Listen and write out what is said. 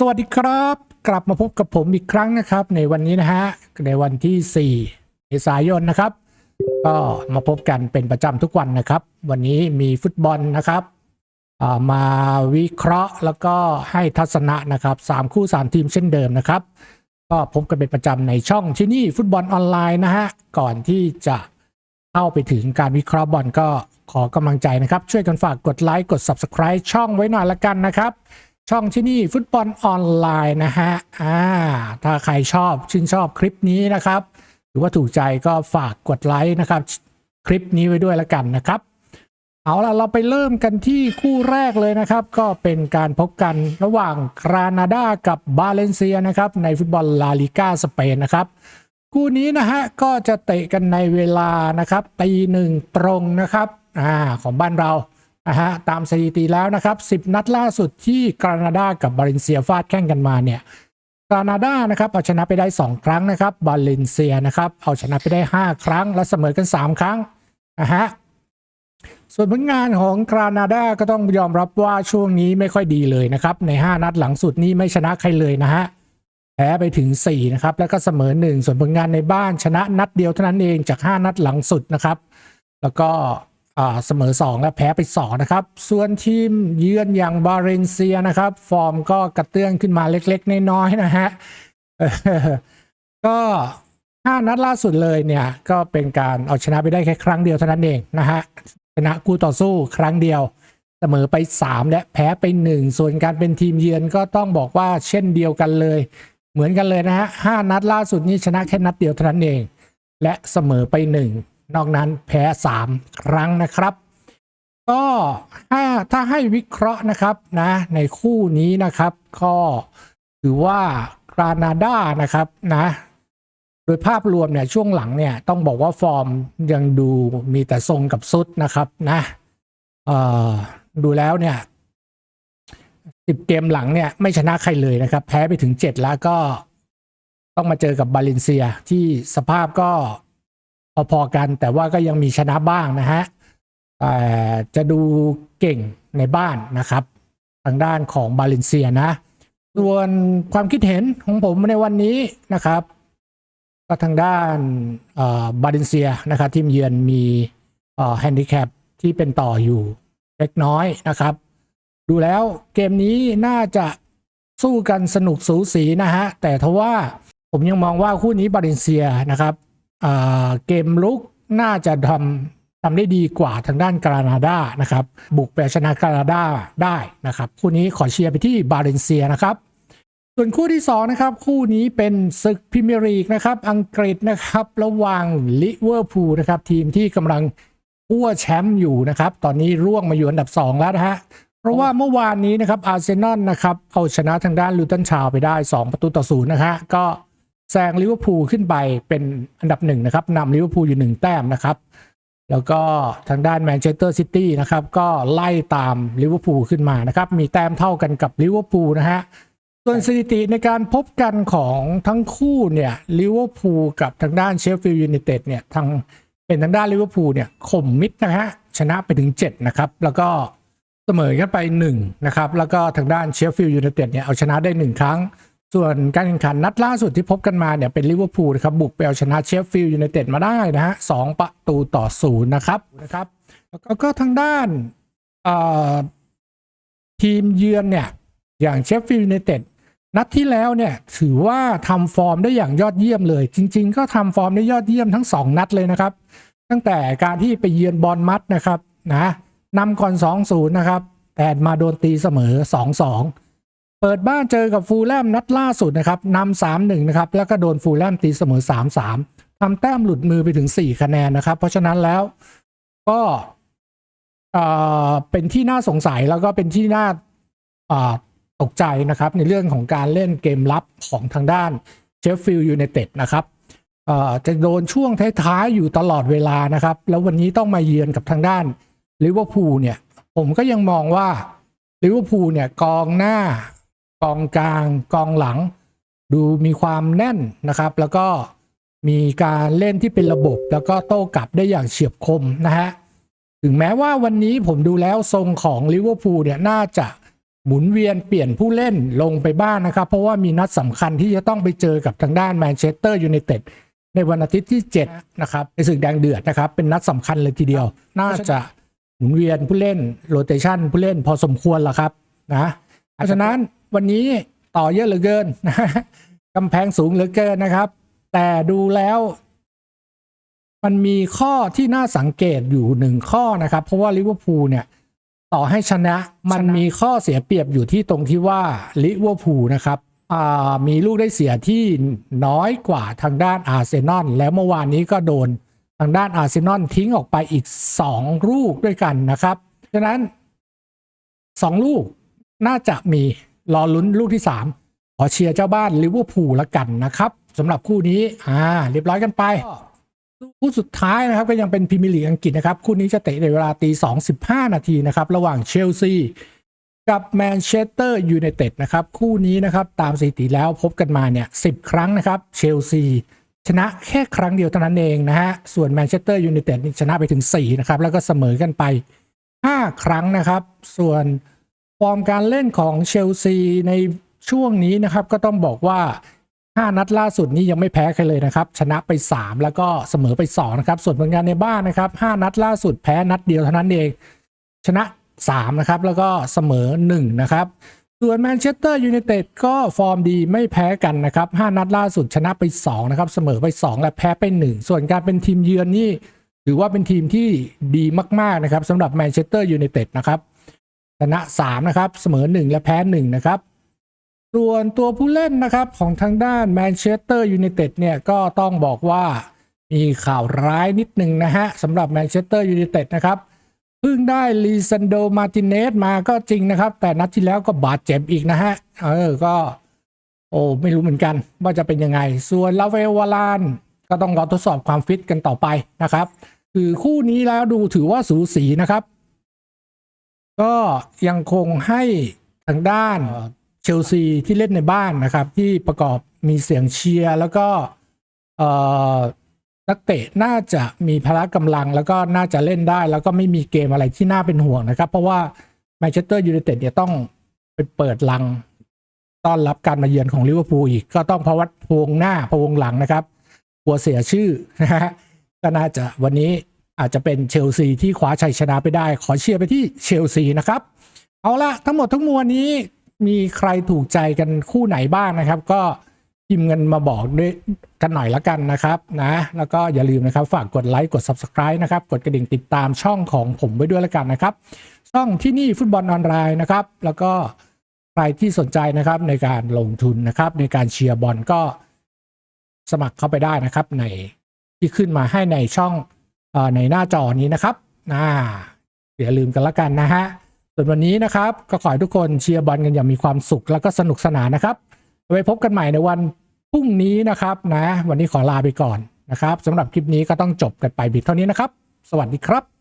สวัสดีครับ กลับมาพบกับผมอีกครั้งนะครับ ในวันนี้นะฮะ ในวันที่ 4 เมษายนนะครับ ก็มาพบกันเป็นประจำทุกวันนะครับ วันนี้มีฟุตบอลนะครับมาวิเคราะห์แล้วก็ให้ทัศนะนะครับสามคู่ 3 ทีมเช่นเดิมนะครับ ก็พบกันเป็นประจำในช่องที่นี่ฟุตบอลออนไลน์นะฮะ ก่อนที่จะ เข้าไปถึงการวิเคราะห์บอลก็ขอกำลังใจนะครับ ช่วยกันฝากกดไลค์กด Subscribe ช่องไว้หน่อยละกันนะครับ ช่องที่นี่ฟุตบอลออนไลน์นะฮะอ่าถ้าใครชอบชื่นชอบคลิปนี้นะครับ หรือว่าถูกใจก็ฝากกดไลค์นะครับ คลิปนี้ไว้ด้วยละกันนะครับเอาล่ะเราไปเริ่มกันที่คู่แรกเลยนะครับ ก็เป็นการพบกันระหว่างกรานาดากับบาเลนเซียนะครับ ในฟุตบอลลาลิก้าสเปนนะครับ คู่นี้นะฮะก็จะเตะกันในเวลานะครับตีหนึ่งตรงนะครับอ่าของบ้านเรานะฮะตามสถิติแล้วนะครับ 10 นัดล่าสุดที่กรานาดากับบาเลนเซียฟาดแข่งกันมาเนี่ยกรานาดานะครับเอาชนะไปได้ 2 ครั้งนะครับบาเลนเซียนะครับเอาชนะไปได้ 5 ครั้ง และเสมอกัน 3 ครั้งนะฮะส่วนผลงานของกรานาดาก็ต้องยอมรับว่าช่วงนี้ไม่ค่อยดีเลยนะครับใน 5 นัดหลังสุดนี้ไม่ชนะใครเลยนะฮะ แพ้ไปถึง 4 นะครับ แล้วก็เสมอ 1 ส่วนผลงานในบ้านชนะนัดเดียวเท่านั้นเองจาก 5 นัดหลังสุดนะครับ แล้วก็เสมอ 2 และแพ้ไป 2 นะครับ ส่วนทีมเยือนอย่างบาเรนเซียนะครับ ฟอร์มก็กระเตื้องขึ้นมาเล็กๆ น้อยๆนะฮะก็ 5 นัดล่าสุดเลยเนี่ย ก็เป็นการเอาชนะไปได้แค่ครั้งเดียวเท่านั้นเองนะฮะชนะคู่ต่อสู้ครั้งเดียวเสมอไป 3 และแพ้ไป 1 ส่วนการเป็นทีมเยือนก็ต้องบอกว่าเช่นเดียวกันเลย เหมือนกันเลยนะฮะห้านัดล่าสุดนี้ชนะแค่นัดเดียวเท่านั้นเอง และเสมอไปหนึ่งนอกนั้นแพ้สามครั้งนะครับ ก็ถ้าถ้าให้วิเคราะห์นะครับนะในคู่นี้นะครับ ก็ถือว่ากรานาดานะครับนะโดยภาพรวมเนี่ยช่วงหลังเนี่ยต้องบอกว่าฟอร์มยังดูมีแต่ทรงกับซุดนะครับนะดูแล้วเนี่ย สิบเกมหลังเนี่ยไม่ชนะใครเลยนะครับ แพ้ไปถึงเจ็ดแล้วก็ต้องมาเจอกับบาเลนเซียที่สภาพก็พอๆกัน แต่ว่าก็ยังมีชนะบ้างนะฮะแต่จะดูเก่งในบ้านนะครับ ทางด้านของบาเลนเซียนะ ส่วนความคิดเห็นของผมในวันนี้นะครับ ก็ทางด้านบาเลนเซียนะครับทีมเยือนมีแฮนดิแคปที่เป็นต่ออยู่เล็กน้อยนะครับ ดูแล้วเกมนี้น่าจะสู้กันสนุกสูสีนะฮะ แต่ทว่าผมยังมองว่าคู่นี้บาเลนเซียนะครับเกมลุกน่าจะทำทำได้ดีกว่าทางด้านกรานาดานะครับ บุกไปชนะกรานาดาได้นะครับ คู่นี้ขอเชียร์ไปที่บาเลนเซียนะครับ ส่วนคู่ที่สองนะครับ คู่นี้เป็นศึกพรีเมียร์ลีกนะครับ อังกฤษนะครับ ระหว่างลิเวอร์พูลนะครับ ทีมที่กำลังอ้วแชมป์อยู่นะครับ ตอนนี้ร่วงมาอยู่อันดับ 2 แล้วนะฮะ ราะว่าเมื่อวานนี้นะครับอาร์เซนอลนะครับเอาชนะทางด้านลูตันชาวไปได้ 2 ประตูต่อศูนย์นะฮะก็แซงลิเวอร์พูลขึ้นไปเป็นอันดับหนึ่งนะครับนำลิเวอร์พูลอยู่หนึ่งแต้มนะครับ แล้วก็ทางด้านแมนเชสเตอร์ซิตี้นะครับก็ไล่ตามลิเวอร์พูลขึ้นมานะครับมีแต้มเท่ากันกับลิเวอร์พูลนะฮะส่วนสถิติในการพบกันของทั้งคู่เนี่ยลิเวอร์พูลกับทางด้านเชฟฟิลด์ยูไนเต็ดเนี่ยทางเป็นทางด้านลิเวอร์พูลเนี่ยข่มมิดนะฮะชนะไปถึง 7 นะครับ แล้วก็ เสมอกันไป1นะครับแล้วก็ทางด้านเชฟฟิลด์ยูไนเต็ดเนี่ยเอาชนะได้ 1 ครั้ง ส่วนการแข่งขันนัดล่าสุดที่พบกันมาเนี่ยเป็นลิเวอร์พูลนะครับบุกไปเอาชนะเชฟฟิลด์ยูไนเต็ดมาได้นะฮะสองประตูต่อศูนย์นะครับนะครับแล้วก็ทางด้านทีมเยือนเนี่ยอย่างเชฟฟิลด์ยูไนเต็ดนัดที่แล้วเนี่ยถือว่าทำฟอร์มได้อย่างยอดเยี่ยมเลย จริง ๆ ก็ทำฟอร์มได้ยอดเยี่ยมทั้ง 2 นัดเลยนะครับ ตั้งแต่การที่ไปเยือนบอลมัดนะครับนะ นำก่อน 2-0 นะครับ แต่มาโดนตีเสมอ 2-2 เปิดบ้านเจอกับฟูลแลมนัดล่าสุดนะครับนำ3-1 นะครับ แล้วก็โดนฟูลแลมตีเสมอ 3-3ทำแต้มหลุดมือไปถึง 4 คะแนนนะครับ เพราะฉะนั้นแล้วก็เป็นที่น่าสงสัยแล้วก็เป็นที่น่าอ่าตกใจนะครับ ในเรื่องของการเล่นเกมลับของทางด้านเชฟฟิลด์ยูไนเต็ดนะครับจะโดนช่วงท้ายๆอยู่ตลอดเวลานะครับ แล้ววันนี้ต้องมาเยือนกับทางด้าน ลิเวอร์พูลเนี่ย ผมก็ยังมองว่าลิเวอร์พูลเนี่ยกองหน้ากองกลางกองหลัง ดูมีความแน่นนะครับ แล้วก็มีการเล่นที่เป็นระบบ แล้วก็โต้กลับได้อย่างเฉียบคมนะฮะถึงแม้ว่าวันนี้ผมดูแล้วทรงของลิเวอร์พูลเนี่ยน่าจะหมุนเวียนเปลี่ยนผู้เล่นลงไปบ้างนะครับ เพราะว่ามีนัดสำคัญที่จะต้องไปเจอกับทางด้านแมนเชสเตอร์ยูไนเต็ดในวันอาทิตย์ที่ 7 นะครับในศึกแดงเดือดนะครับ เป็นนัดสำคัญเลยทีเดียว น่าจะ หมุนเวียนผู้เล่นโรเตชันผู้เล่นพอสมควรละครับนะเพราะฉะนั้นวันนี้ต่อเยอะเหลือเกินนะกำแพงสูงเหลือเกินนะครับ แต่ดูแล้ว มันมีข้อที่น่าสังเกตอยู่หนึ่งข้อนะครับ เพราะว่าลิเวอร์พูลเนี่ย ต่อให้ชนะมันมีข้อเสียเปรียบอยู่ที่ตรงที่ว่าลิเวอร์พูลนะครับมีลูกได้เสียที่น้อยกว่าทางด้านอาร์เซนอลแล้วเมื่อวานนี้ก็โดน ทางด้านอาร์เซนอลทิ้งออกไปอีก 2 ลูกด้วยกันนะครับฉะนั้น 2 ลูกน่าจะมีรอลุ้นลูกที่ 3 ขอเชียร์เจ้าบ้านลิเวอร์พูลละกันนะครับสำหรับคู่นี้อ่าเรียบร้อยกันไปคู่สุดท้ายนะครับก็ยังเป็นพรีเมียร์ลีกอังกฤษนะครับ คู่นี้จะเตะในเวลาตีสองสิบห้านาทีนะครับ ระหว่างเชลซีกับแมนเชสเตอร์ยูไนเต็ดนะครับ คู่นี้นะครับ ตามสถิติแล้วพบกันมาเนี่ยสิบครั้งนะครับ เชลซี ชนะแค่ครั้งเดียวเท่านั้นเองนะฮะ ส่วนแมนเชสเตอร์ยูไนเต็ดชนะไปถึง 4 นะครับ แล้วก็เสมอกันไป 5 ครั้งนะครับ ส่วนฟอร์มการเล่นของเชลซีในช่วงนี้นะครับ ก็ต้องบอกว่า 5 นัดล่าสุดนี้ยังไม่แพ้ใครเลยนะครับ ชนะไป 3 แล้วก็เสมอไป 2 นะครับ ส่วนผลงานในบ้านนะครับ 5 นัดล่าสุดแพ้นัดเดียวเท่านั้นเอง ชนะ 3 นะครับ แล้วก็เสมอ 1 นะครับ ส่วนแมนเชสเตอร์ยูไนเต็ดก็ฟอร์มดีไม่แพ้กันนะครับ 5 นัดล่าสุดชนะไป 2 นะครับ เสมอไป 2 และแพ้ไป 1 ส่วนการเป็นทีมเยือนนี่ถือว่าเป็นทีมที่ดีมาก ๆ นะครับสำหรับแมนเชสเตอร์ยูไนเต็ดนะครับชนะ 3 นะครับ เสมอ 1 และแพ้ 1 นะครับ ส่วนตัวผู้เล่นนะครับของทางด้านแมนเชสเตอร์ยูไนเต็ดเนี่ยก็ต้องบอกว่ามีข่าวร้ายนิดหนึ่งนะฮะสำหรับแมนเชสเตอร์ยูไนเต็ดนะครับ เพิ่งได้ลีซันโดมาติเนสมาก็จริงนะครับ แต่นัดที่แล้วก็บาดเจ็บอีกนะฮะ เออ ก็ โอ้ไม่รู้เหมือนกัน ว่าจะเป็นยังไง ส่วนลาเวลวาลาน ก็ต้องรอทดสอบความฟิตกันต่อไปนะครับ คือคู่นี้แล้วดูถือว่าสูสีนะครับ ก็ยังคงให้ทางด้านเชลซีที่เล่นในบ้านนะครับ ที่ประกอบมีเสียงเชียร์แล้วก็ เอ่อ นักเตะน่าจะมีพละกำลังแล้วก็น่าจะเล่นได้ แล้วก็ไม่มีเกมอะไรที่น่าเป็นห่วงนะครับ เพราะว่าแมนเชสเตอร์ยูไนเต็ดเนี่ยต้องไปเปิดลัง ต้อนรับการมาเยือนของลิเวอร์พูลอีก ก็ต้องพะวัดพวงหน้าพวงหลังนะครับกลัวเสียชื่อนะฮะก็น่าจะวันนี้อาจจะเป็นเชลซีที่คว้าชัยชนะไปได้ ขอเชียร์ไปที่เชลซีนะครับ เอาละทั้งหมดทั้งมวลนี้มีใครถูกใจกันคู่ไหนบ้างนะครับ ก็ พิมพ์กันมาบอกด้วยกันหน่อยละกันนะครับนะแล้วก็อย่าลืมนะครับฝากกดไลค์กด Subscribe นะครับกดกระดิ่งติดตามช่องของผมไว้ด้วยละกันนะครับ ช่องที่นี่ฟุตบอลออนไลน์นะครับ แล้วก็ใครที่สนใจนะครับในการลงทุนนะครับในการเชียร์บอลก็สมัครเข้าไปได้นะครับในที่ขึ้นมาให้ในช่องอในหน้าจอนี้นะครับอ่าอย่าลืมกันละกันนะฮะส่วนวันนี้นะครับก็ขอให้ทุกคนเชียร์บอลกันอย่างมีความสุขแล้วก็สนุกสนานนะครับ ไว้พบกันใหม่ในวันพรุ่งนี้นะครับนะ วันนี้ขอลาไปก่อนนะครับสำหรับคลิปนี้ก็ต้องจบกันไปบิดเท่านี้นะครับ สวัสดีครับ